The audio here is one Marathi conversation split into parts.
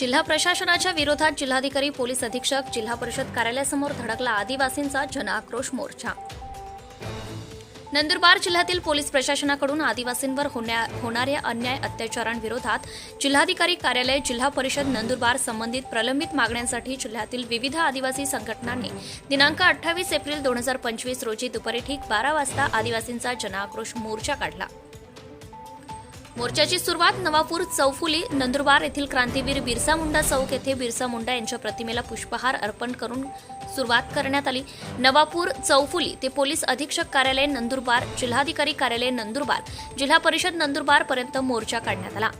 जिल्हा प्रशासनाच्या विरोधात जिल्हाधिकारी पोलीस अधीक्षक जिल्हा परिषद कार्यालयासमोर धडकला आदिवासींचा जनआक्रोश मोर्चा. नंदुरबार जिल्ह्यातील पोलीस प्रशासनाकडून आदिवासींवर होण्या होणाऱ्या अन्याय अत्याचारांविरोधात जिल्हाधिकारी कार्यालय जिल्हा परिषद नंदुरबार संबंधित प्रलंबित मागण्यांसाठी जिल्ह्यातील विविध आदिवासी संघटनांनी दिनांक अठ्ठावीस एप्रिल दोन हजार पंचवीस रोजी दुपारी ठीक बारा वाजता आदिवासींचा जनआक्रोश मोर्चा काढला. मोर्चाची सुरुवात नवापूर चौफुली नंदुरबार येथील क्रांतीवीर बिरसा मुंडा चौक येथे बिरसा मुंडा यांच्या प्रतिमेला पुष्पहार अर्पण करून सुरुवात करण्यात आली. नवापूर चौफुली ते पोलीस अधीक्षक कार्यालय नंदुरबार जिल्हाधिकारी कार्यालय नंदुरबार जिल्हा परिषद नंदुरबार पर्यंत मोर्चा काढण्यात आला.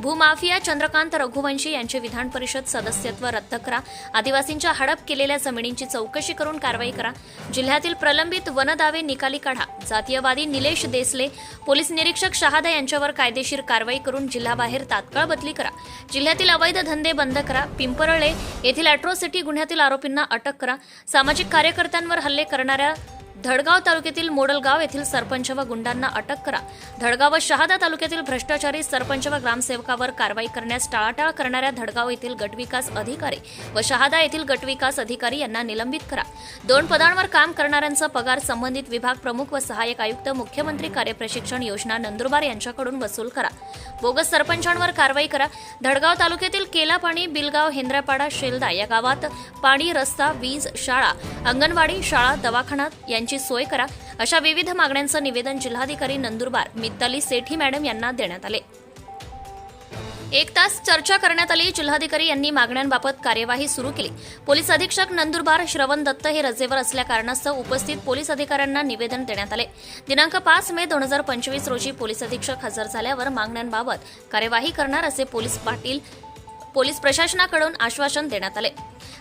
भूमाफिया चंद्रकांत रघुवंशी यांचे विधान परिषद सदस्यत्व रद्द करा. आदिवासींच्या हडप केलेल्या जमिनींची चौकशी करून कारवाई करा. जिल्ह्यातील प्रलंबित वनदावे निकाली काढा. जातीयवादी निलेश देसले पोलीस निरीक्षक शहादा यांच्यावर कायदेशीर कारवाई करून जिल्हाबाहेर तात्काळ बदली करा. जिल्ह्यातील अवैध धंदे बंद करा. पिंपरळे येथील अॅट्रोसिटी गुन्ह्यातील आरोपींना अटक करा. सामाजिक कार्यकर्त्यांवर हल्ले करणाऱ्या धडगाव तालुक्यातील मोडलगाव येथील सरपंच व गुंडांना अटक करा. धडगाव व शहादा तालुक्यातील भ्रष्टाचारी सरपंच व ग्रामसेवकावर कारवाई करण्यास टाळाटाळ करणाऱ्या धडगाव येथील गटविकास अधिकारी व शहादा येथील गटविकास अधिकारी यांना निलंबित करा. दोन पदांवर काम करणाऱ्यांचा पगार संबंधित विभाग प्रमुख व सहाय्यक आयुक्त मुख्यमंत्री कार्यप्रशिक्षण योजना नंदुरबार यांच्याकडून वसूल करा. बोगस सरपंचांवर कारवाई करा. धडगाव तालुक्यातील केलापाणी बिलगाव हेंद्रापाडा शेलदा या गावात पाणी रस्ता वीज शाळा अंगणवाडी शाळा दवाखाना यांची सोय करा. अशा विविध मागण्यांचं निवेदन जिल्हाधिकारी नंदुरबार मित्ताली सेठी मॅडम यांना देण्यात आले. एक तास चर्चा करण्यात आली. जिल्हाधिकारी यांनी मागण्यांबाबत कार्यवाही सुरू केली. पोलीस अधीक्षक नंदुरबार श्रवण दत्त हे रजेवर असल्या कारणास्तव उपस्थित पोलीस अधिकाऱ्यांना निवेदन देण्यात आले. दिनांक पाच मे दोन हजार पंचवीस रोजी पोलीस अधीक्षक हजर झाल्यावर मागण्यांबाबत कार्यवाही करणार असे पोलीस पाटील पोलीस प्रशासनाकडून आश्वासन देण्यात आले.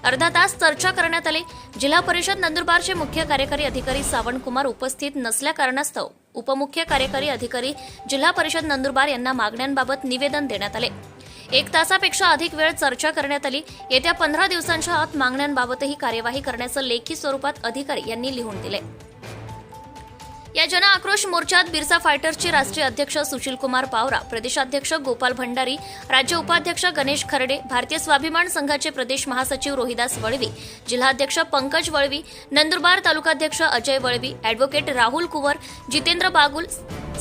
अर्धा तास चर्चा करण्यात आली. जिल्हा परिषद नंदुरबारचे मुख्य कार्यकारी अधिकारी सावंतकुमार उपस्थित नसल्या कारणास्तव उपमुख्य कार्यकारी अधिकारी जिल्हा परिषद नंदुरबार यांना मागण्यांबाबत निवेदन देण्यात आले. एक तासापेक्षा अधिक वेळ चर्चा करण्यात आली. येत्या पंधरा दिवसांच्या आत मागण्यांबाबतही कार्यवाही करण्याचं लेखी स्वरूपात अधिकारी यांनी लिहून दिले. या जन आक्रोश मोर्चात बिरसा फायटर्सचे राष्ट्रीय अध्यक्ष सुशील कुमार पावरा प्रदेशाध्यक्ष गोपाल भंडारी राज्य उपाध्यक्ष गणेश खर्डे भारतीय स्वाभिमान संघाचे प्रदेश महासचिव रोहिदास वळवी जिल्हाध्यक्ष पंकज वळवी नंदुरबार तालुकाध्यक्ष अजय वळवी अॅडव्होकेट राहुल कुवर जितेंद्र बागुल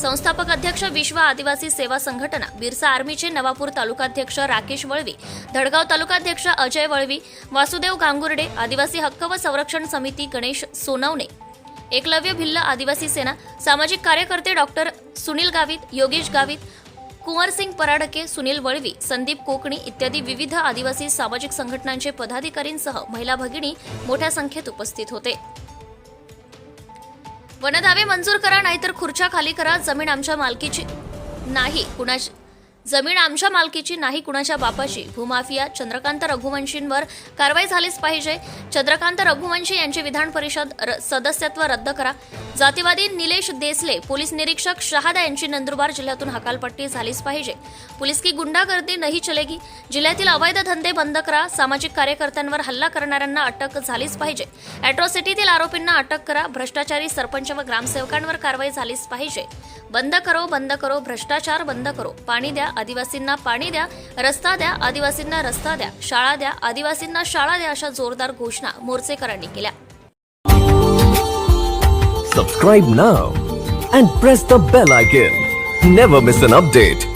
संस्थापक अध्यक्ष विश्व आदिवासी सेवा संघटना बिरसा आर्मीचे नवापूर तालुकाध्यक्ष राकेश वळवी धडगाव तालुकाध्यक्ष अजय वळवी वासुदेव गांगुर्डे आदिवासी हक्क व संरक्षण समिती गणेश सोनवणे एकलव्य भिल्ल आदिवासी सेना सामाजिक कार्यकर्ते डॉक्टर सुनील गावित योगेश गावित कुंवरसिंग पराडके सुनील वळवी संदीप कोकणी इत्यादी विविध आदिवासी सामाजिक संघटनांचे पदाधिकारींसह महिला भगिनी मोठ्या संख्येत उपस्थित होते. वनदावे मंजूर करा नाहीतर खुर्च्या खाली करा जमीन आमच्या मालकीची नाही कुणाची जमीन आमच्या मालकीची नाही कुणाच्या बापाची. भूमाफिया चंद्रकांत रघुवंशींवर कारवाई झालीच पाहिजे. चंद्रकांत रघुवंशी यांचे विधान परिषद र- सदस्यत्व रद्द करा. जातीवादी निलेश देसले पोलीस निरीक्षक शहादा यांची नंदुरबार जिल्ह्यातून हकालपट्टी झालीच पाहिजे. पोलीस की गुंडागर्दी नाही चलेगी. जिल्ह्यातील अवैध धंदे बंद करा. सामाजिक कार्यकर्त्यांवर हल्ला करणाऱ्यांना अटक झालीच पाहिजे. अॅट्रॉसिटीतील आरोपींना अटक करा. भ्रष्टाचारी सरपंच व ग्रामसेवकांवर कारवाई झालीच पाहिजे. बंद करो बंद करो भ्रष्टाचार बंद करो. पाणी द्या आदिवासींना पाणी द्या रस्ता द्या आदिवासींना रस्ता द्या शाळा द्या आदिवासींना शाळा द्या अशा जोरदार घोषणा मोर्चेकरांनी केल्या. Subscribe now and press the bell icon never miss an update